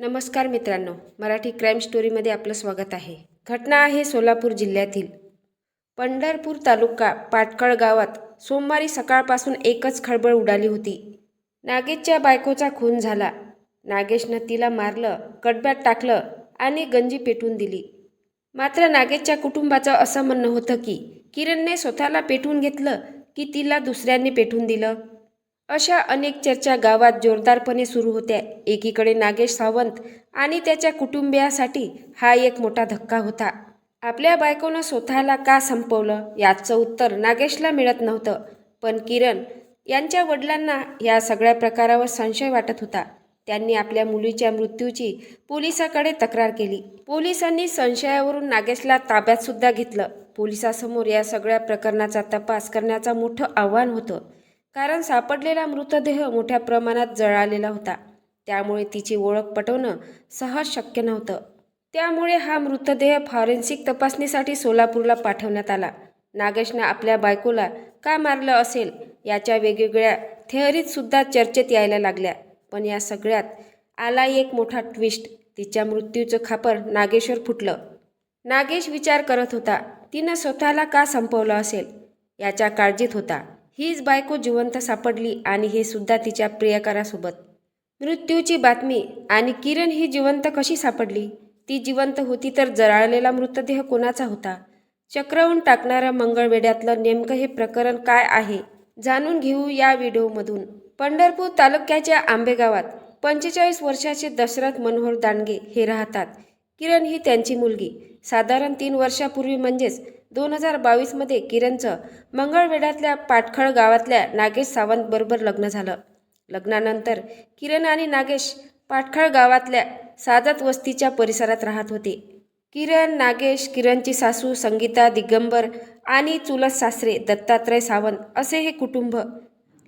नमस्कार मित्रांनो मराठी क्राईम स्टोरीमध्ये आपलं स्वागत आहे. घटना आहे सोलापूर जिल्ह्यातील. पंढरपूर तालुका पाटकळ गावात सोमवारी सकाळपासून एकच खळबळ उडाली होती. नागेशच्या बायकोचा खून झाला. नागेशनं तिला मारलं कडब्यात टाकलं आणि गंजी पेटून दिली. मात्र नागेशच्या कुटुंबाचं असं म्हणणं होतं की किरणने स्वतःला पेटवून घेतलं की तिला दुसऱ्यांनी पेटवून दिलं? अशा अनेक चर्चा गावात जोरदारपणे सुरू होत्या. एकीकडे नागेश सावंत आणि त्याच्या कुटुंबियासाठी हा एक मोठा धक्का होता. आपल्या बायकोनं स्वतःला का संपवलं? याचं उत्तर नागेशला मिळत नव्हतं. पण किरण यांच्या वडिलांना या सगळ्या प्रकारावर संशय वाटत होता. त्यांनी आपल्या मुलीच्या मृत्यूची पोलिसाकडे तक्रार केली. पोलिसांनी संशयावरून नागेशला ताब्यात सुद्धा घेतलं. पोलिसासमोर या सगळ्या प्रकरणाचा तपास करण्याचं मोठं आव्हान होतं. कारण सापडलेला मृतदेह मोठ्या प्रमाणात जळालेला होता. त्यामुळे तिची ओळख पटवणं सहज शक्य नव्हतं. त्यामुळे हा मृतदेह फॉरेन्सिक तपासणीसाठी सोलापूरला पाठवण्यात आला. नागेशनं आपल्या बायकोला का मारलं असेल याच्या वेगवेगळ्या थेअरीतसुद्धा चर्चेत यायला लागल्या. पण या सगळ्यात आला एक मोठा ट्विस्ट. तिच्या मृत्यूचं खापर नागेशवर फुटलं. नागेश विचार करत होता तिनं स्वतःला का संपवलं असेल? याच्या काळजीत होता. हीच बायको जिवंत सापडली आणि हे सुद्धा तिच्या प्रियकरासोबत. मृत्यूची बातमी आणि किरण ही जिवंत कशी सापडली? ती जिवंत होती तर जराळलेला मृतदेह कोणाचा होता? चक्रवून टाकणाऱ्या मंगळवेड्यातलं नेमकं हे प्रकरण काय आहे? जाणून घेऊ या व्हिडिओमधून. पंढरपूर तालुक्याच्या आंबेगावात पंचेचाळीस वर्षाचे दशरथ मनोहर दांडगे हे राहतात. किरण ही त्यांची मुलगी. साधारण तीन वर्षापूर्वी म्हणजेच दोन हजार बावीसमध्ये किरणचं मंगळवेढ्यातल्या पाटखळ गावातल्या नागेश सावंतबरोबर लग्न झालं. लग्नानंतर किरण आणि नागेश पाटखळ गावातल्या सादत वस्तीच्या परिसरात राहत होते. किरण नागेश किरणची सासू संगीता दिगंबर आणि चुलत सासरे दत्तात्रय सावंत असे हे कुटुंब.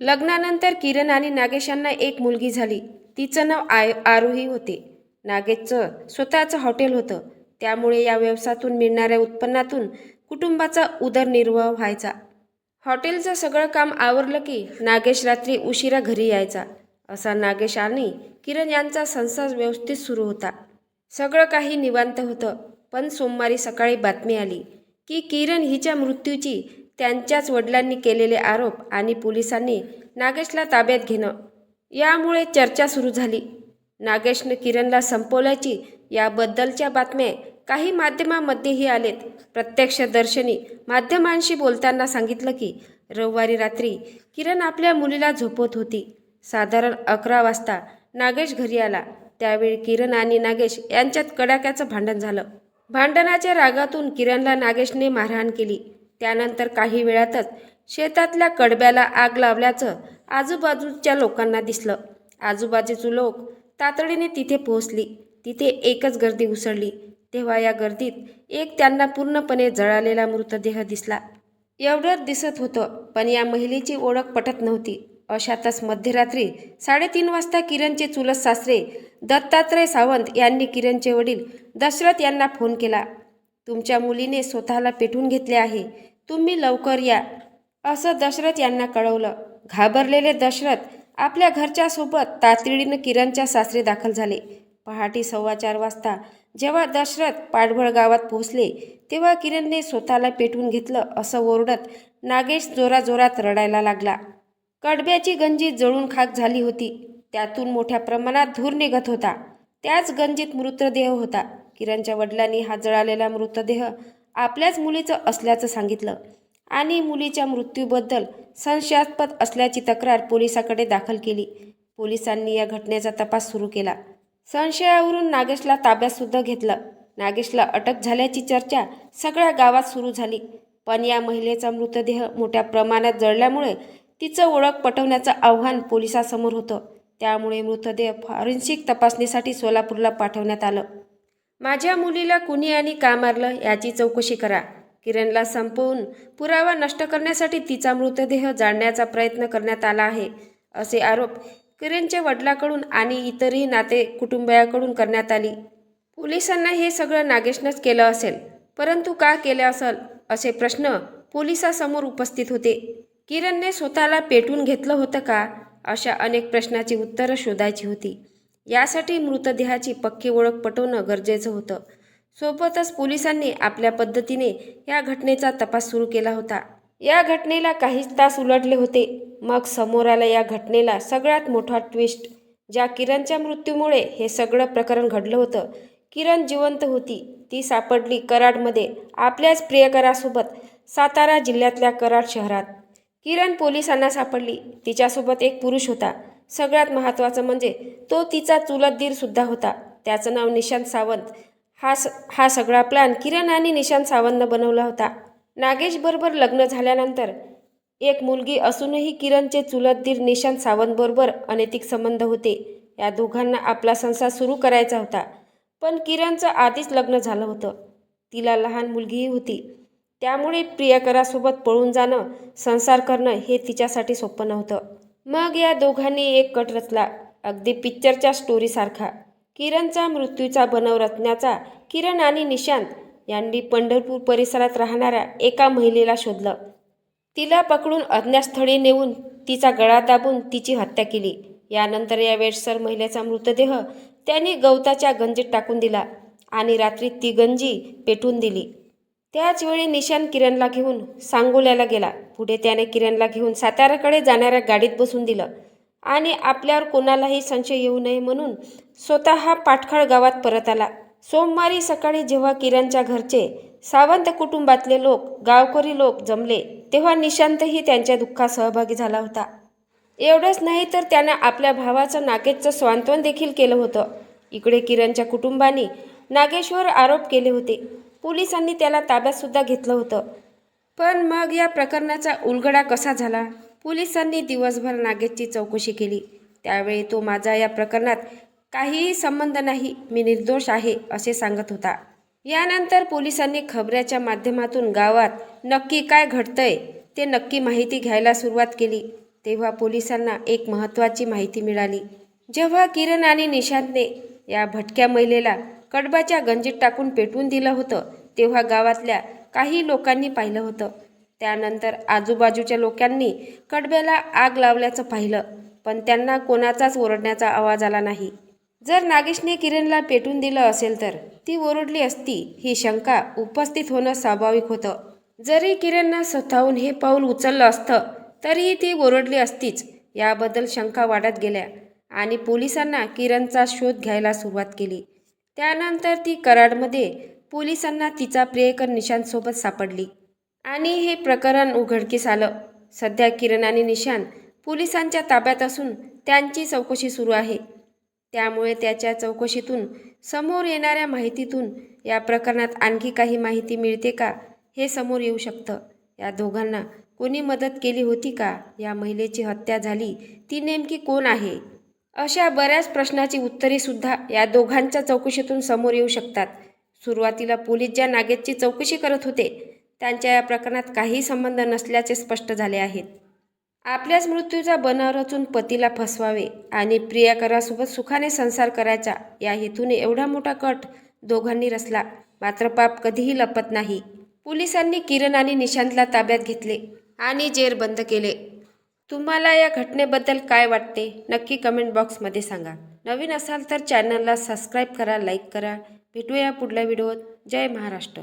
लग्नानंतर किरण आणि नागेश यांना एक मुलगी झाली. तिचं नाव आय आरोही होते. नागेशचं स्वतःचं हॉटेल होतं. त्यामुळे या व्यवसायातून मिळणाऱ्या उत्पन्नातून कुटुंबाचा उदरनिर्वाह व्हायचा. हॉटेलचं सगळं काम आवरलं की नागेश रात्री उशिरा घरी यायचा असा नागेश आणि किरण यांचा संसार व्यवस्थित सुरू होता. सगळं काही निवांत होतं पण सोमवारी सकाळी बातमी आली की किरण हिच्या मृत्यूची त्यांच्याच वडिलांनी केलेले आरोप आणि पोलिसांनी नागेशला ताब्यात घेणं यामुळे चर्चा सुरू झाली. नागेशनं किरणला संपवल्याची याबद्दलच्या बातम्या काही माध्यमांमध्येही आलेत. प्रत्यक्षदर्शनी माध्यमांशी बोलताना सांगितलं की रविवारी रात्री किरण आपल्या मुलीला झोपवत होती. साधारण अकरा वाजता नागेश घरी आला. त्यावेळी किरण आणि नागेश यांच्यात कडाक्याचं भांडण झालं. भांडणाच्या रागातून किरणला नागेशने मारहाण केली. त्यानंतर काही वेळातच शेतातल्या कडब्याला आग लावल्याचं आजूबाजूच्या लोकांना दिसलं. आजूबाजूचे लोक तातडीने तिथे पोहोचली. तिथे एकच गर्दी उसळली. तेव्हा या गर्दीत एक त्यांना पूर्णपणे जळालेला मृतदेह दिसला. एवढंच दिसत होतं पण या महिलेची ओळख पटत नव्हती. अशातच मध्यरात्री साडेतीन वाजता किरणचे चुलत सासरे दत्तात्रय सावंत यांनी किरणचे वडील दशरथ यांना फोन केला. तुमच्या मुलीने स्वतःला पेटून घेतले आहे. तुम्ही लवकर या असं दशरथ यांना कळवलं. घाबरलेले दशरथ आपल्या घरच्यासोबत तातडीनं किरणच्या सासरे दाखल झाले. पहाटे सव्वा चार वाजता जेव्हा दशरथ पाडभळ गावात पोहोचले तेव्हा किरणने स्वतःला पेटवून घेतलं असं ओरडत नागेश जोराजोरात रडायला लागला. कडब्याची गंजी जळून खाक झाली होती. त्यातून मोठ्या प्रमाणात धूर निघत होता. त्याच गंजीत मृतदेह होता. किरणच्या वडिलांनी हा जळालेला मृतदेह आपल्याच मुलीचं असल्याचं सांगितलं आणि मुलीच्या मृत्यूबद्दल संशयास्पद असल्याची तक्रार पोलिसाकडे दाखल केली. पोलिसांनी या घटनेचा तपास सुरू केला. संशयावरून नागेशला ताब्यातसुद्धा घेतलं. नागेशला अटक झाल्याची चर्चा सगळ्या गावात सुरू झाली. पण या महिलेचा मृतदेह मोठ्या प्रमाणात जळल्यामुळे तिचं ओळख पटवण्याचं आव्हान पोलिसासमोर होतं. त्यामुळे मृतदेह फॉरेन्सिक तपासणीसाठी सोलापूरला पाठवण्यात आलं. माझ्या मुलीला कुणी आणि का मारलं याची चौकशी करा. किरणला संपवून पुरावा नष्ट करण्यासाठी तिचा मृतदेह जाळण्याचा प्रयत्न करण्यात आला आहे असे आरोप किरणच्या वडिलाकडून आणि इतरही नाते कुटुंबियाकडून करण्यात आली. पोलिसांना हे सगळं नागेशनंच केलं असेल. परंतु का केलं असेल असे प्रश्न पोलिसासमोर उपस्थित होते. किरणने स्वतःला पेटून घेतलं होतं का अशा अनेक प्रश्नाची उत्तरं शोधायची होती. यासाठी मृतदेहाची पक्की ओळख पटवणं गरजेचं होतं. सोबतच पोलिसांनी आपल्या पद्धतीने या घटनेचा तपास सुरू केला होता. या घटनेला काहीच तास उलटले होते. मग समोर आला या घटनेला सगळ्यात मोठा ट्विस्ट ज्या किरणच्या मृत्यूमुळे हे सगळं प्रकरण घडलं होतं. किरण जिवंत होती. ती सापडली कराडमध्ये आपल्याच प्रियकरासोबत सातारा जिल्ह्यातल्या कराड शहरात. किरण पोलिसांना सापडली. तिच्यासोबत एक पुरुष होता. सगळ्यात महत्त्वाचं म्हणजे तो तिचा चुलत दीरसुद्धा होता. त्याचं नाव निशांत सावंत. हा स हा सगळा प्लॅन किरण आणि निशांत सावंतनं बनवला होता. नागेशबरोबर लग्न झाल्यानंतर एक मुलगी असूनही किरणचे चुलत दीर निशांत सावंतबरोबर अनैतिक संबंध होते. या दोघांना आपला संसार सुरू करायचा होता. पण किरणचं आधीच लग्न झालं होतं. तिला लहान मुलगीही होती. त्यामुळे प्रियकरासोबत पळून जाणं संसार करणं हे तिच्यासाठी सोपं नव्हतं. मग या दोघांनी एक कट रचला. अगदी पिक्चरच्या स्टोरीसारखा. किरणचा मृत्यूचा बनव रचण्याचा किरण आणि निशांत यांनी पंढरपूर परिसरात राहणाऱ्या एका महिलेला शोधलं. तिला पकडून अज्ञातस्थळी नेऊन तिचा गळा दाबून तिची हत्या केली. यानंतर या वेडसर महिलेचा मृतदेह त्यांनी गवताच्या गंजीत टाकून दिला आणि रात्री ती गंजी पेटून दिली. त्याचवेळी निशान किरणला घेऊन सांगोल्याला गेला. पुढे त्याने किरणला घेऊन साताऱ्याकडे जाणाऱ्या गाडीत बसून दिलं. आणि आपल्यावर कोणालाही संशय येऊ नये म्हणून स्वतः पाटखळ गावात परत आला. सोमवारी सकाळी जेव्हा किरणच्या घरचे सावंत कुटुंबातले लोक गावकरी लोक जमले तेव्हा निशांतही त्यांच्या दुःखात सहभागी झाला होता. एवढंच नाही तर त्यानं आपल्या भावाचं नागेशचं स्वांतवन देखील केलं होतं. इकडे किरणच्या कुटुंबाने नागेशवर आरोप केले होते. पोलिसांनी त्याला ताब्यातसुद्धा घेतलं होतं. पण मग या प्रकरणाचा उलगडा कसा झाला? पोलिसांनी दिवसभर नागेशची चौकशी केली. त्यावेळी तो माझा या प्रकरणात काहीही संबंध नाही मी निर्दोष आहे असे सांगत होता. यानंतर पोलिसांनी खबऱ्याच्या माध्यमातून गावात नक्की काय घडतंय ते नक्की माहिती घ्यायला सुरुवात केली. तेव्हा पोलिसांना एक महत्त्वाची माहिती मिळाली. जेव्हा किरण आणि निशांतने या भटक्या महिलेला कडबाच्या गंजीत टाकून पेटवून दिलं होतं तेव्हा गावातल्या काही लोकांनी पाहिलं होतं. त्यानंतर आजूबाजूच्या लोकांनी कडब्याला आग लावल्याचं पाहिलं पण त्यांना कोणाचाच ओरडण्याचा आवाज आला नाही. जर नागेशने किरणला पेटून दिलं असेल तर ती ओरडली असती ही शंका उपस्थित होणं स्वाभाविक होतं. जरी किरणनं स्वतःहून हे पाऊल उचललं असतं तरीही ती ओरडली असतीच याबद्दल शंका वाढत गेल्या आणि पोलिसांना किरणचा शोध घ्यायला सुरुवात केली. त्यानंतर ती कराडमध्ये पोलिसांना तिचा प्रियकर निशांतसोबत सापडली. आणि हे प्रकरण उघडकीस आलं. सध्या किरण आणि निशांत पोलिसांच्या ताब्यात असून त्यांची चौकशी सुरू आहे. त्यामुळे त्याच्या चौकशीतून समोर येणाऱ्या माहितीतून या प्रकरणात आणखी काही माहिती मिळते का हे समोर येऊ शकतं. या दोघांना कोणी मदत केली होती का या महिलेची हत्या झाली ती नेमकी कोण आहे? अशा बऱ्याच प्रश्नाची उत्तरेसुद्धा या दोघांच्या चौकशीतून समोर येऊ शकतात. सुरुवातीला पोलीस ज्या नागेशची चौकशी करत होते त्यांच्या या प्रकरणात काही संबंध नसल्याचे स्पष्ट झाले आहेत. आपल्याच मृत्यूचा बनाव रचून पतीला फसवावे आणि प्रियाकरासोबत सुखाने संसार करायचा या हेतूने एवढा मोठा कट दोघांनी रचला. मात्र पाप कधीही लपत नाही. पोलिसांनी किरण आणि निशांतला ताब्यात घेतले आणि जेर बंद केले. तुम्हाला या घटनेबद्दल काय वाटते? नक्की कमेंट बॉक्समध्ये सांगा. नवीन असाल तर चॅनलला सबस्क्राईब करा लाईक करा. भेटूया पुढल्या व्हिडिओत. जय महाराष्ट्र.